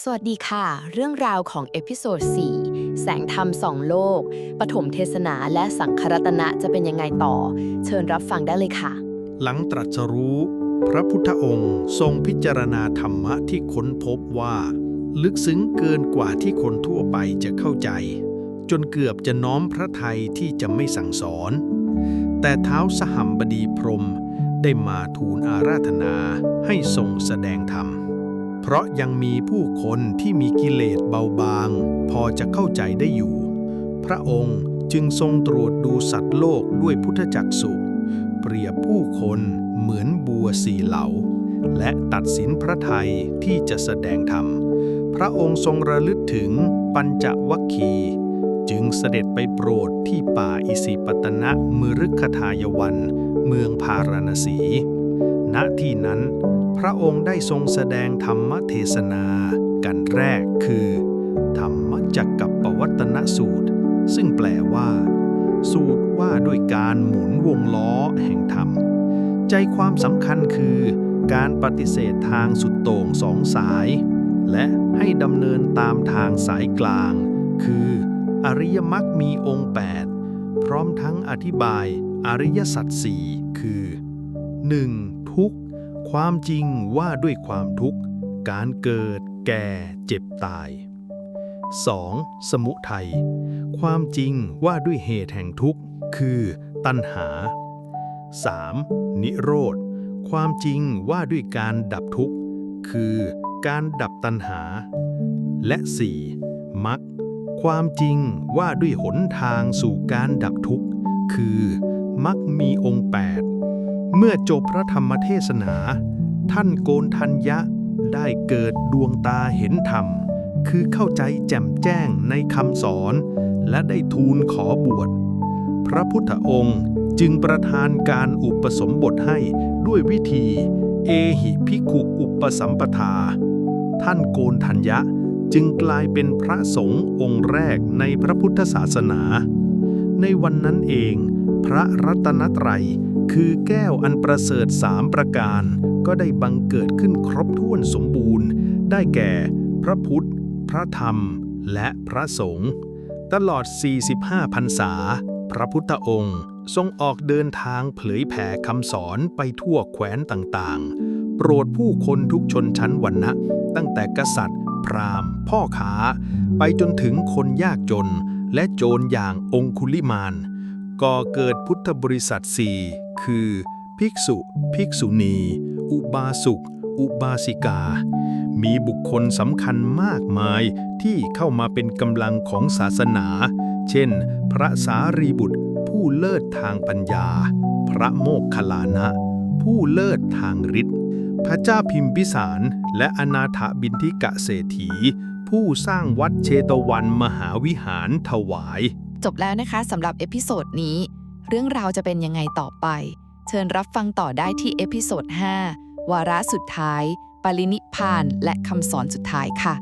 สวัสดีค่ะ เรื่องราวของเอพิโซด 4 แสงธรรมสองโลก ปฐมเทศนาและสังครัตนะจะเป็นยังไงต่อ เชิญรับฟังได้เลยค่ะ หลังตรัสรู้ พระพุทธองค์ทรงพิจารณาธรรมะที่ค้นพบว่า ลึกซึ้งเกินกว่าที่คนทั่วไปจะเข้าใจ จนเกือบจะน้อมพระทัยที่จะไม่สั่งสอน แต่เท้าสหัมบดีพรหมได้มาทูลอาราธนาให้ทรงแสดงธรรม เพราะยังมีผู้คนที่มีกิเลสเบาบาง พอจะเข้าใจได้อยู่ พระองค์จึงทรงตรวจดูสัตว์โลกด้วยพุทธจักสุเปรียบผู้คนเหมือนบัวสีเหลา และตัดสินพระไทยที่จะแสดงธรรม พระองค์ทรงระลึกถึงปัญจวัคคี จึงเสด็จไปโปรดที่ป่าอิสิปตนะมฤคทายวัน เมืองพาราณสี ณที่นั้น พระองค์ได้ทรงแสดงธรรมเทศนากันแรกคือ ธรรมจักกับปวัตนสูตร ซึ่งแปลว่า สูตรว่าด้วยการหมุนวงล้อแห่งธรรม ใจความสำคัญคือการปฏิเสธทางสุดโต่งสองสาย และให้ดำเนินตามทางสายกลาง คืออริยมรรคมีองค์ 8 พร้อมทั้งอธิบายอริยสัจสี่คือ 1. ทุกข์ ความจริงว่าด้วยความทุกข์ การเกิด แก่ เจ็บตาย 2. สมุทัย ความจริงว่าด้วยเหตุแห่งทุกข์ คือ ตัณหา 3. นิโรธ ความจริงว่าด้วยการดับทุกข์ คือการดับตัณหา และ 4. มรรคความจริงว่าด้วยหนทางสู่การดับทุกข์ คือมรรคมีองค์ 8 เมื่อจบพระธรรมเทศนา ท่านโกนทัญญะได้เกิดดวงตาเห็นธรรม คือเข้าใจแจ่มแจ้งในคำสอน และได้ทูลขอบวช พระพุทธองค์จึงประทานการอุปสมบทให้ด้วยวิธี เอหิภิกขุอุปสัมปทา ท่านโกนทัญญะจึงกลายเป็นพระสงฆ์องค์แรกในพระพุทธศาสนา ในวันนั้นเอง พระรัตนตรัย คือแก้วอันประเสริฐสามประการ ก็ได้บังเกิดขึ้นครบถ้วนสมบูรณ์ ได้แก่ พระพุทธ พระธรรม และพระสงฆ์ตลอด 45พรรษา พระพุทธองค์ ทรงออกเดินทางเผยแผ่คำสอนไปทั่วแคว้นต่างๆ โปรดผู้คนทุกชนชั้นวรรณะ ตั้งแต่กษัตริย์ พราหมณ์ พ่อค้า ไปจนถึงคนยากจน และโจรอย่างองคุลิมานก่อเกิดพุทธบริษัทสี่ คือ ภิกษุ ภิกษุณี อุบาสุกอุบาสิกา มีบุคคลสำคัญมากมายที่เข้ามาเป็นกำลังของศาสนา เช่น พระสารีบุตร ผู้เลิศทางปัญญา พระโมคคัลลานะ ผู้เลิศทางฤทธิ์พระเจ้าพิมพิสาร และอนาถบินทิกะเศรษฐี ผู้สร้างวัดเชตวันมหาวิหารถวาย จบแล้วนะคะสำหรับเอพิโซดนี้ เรื่องราวจะเป็นยังไงต่อไป เชิญรับฟังต่อได้ที่เอพิโซด5วาระสุดท้าย ปรินิพพานและคำสอนสุดท้ายค่ะ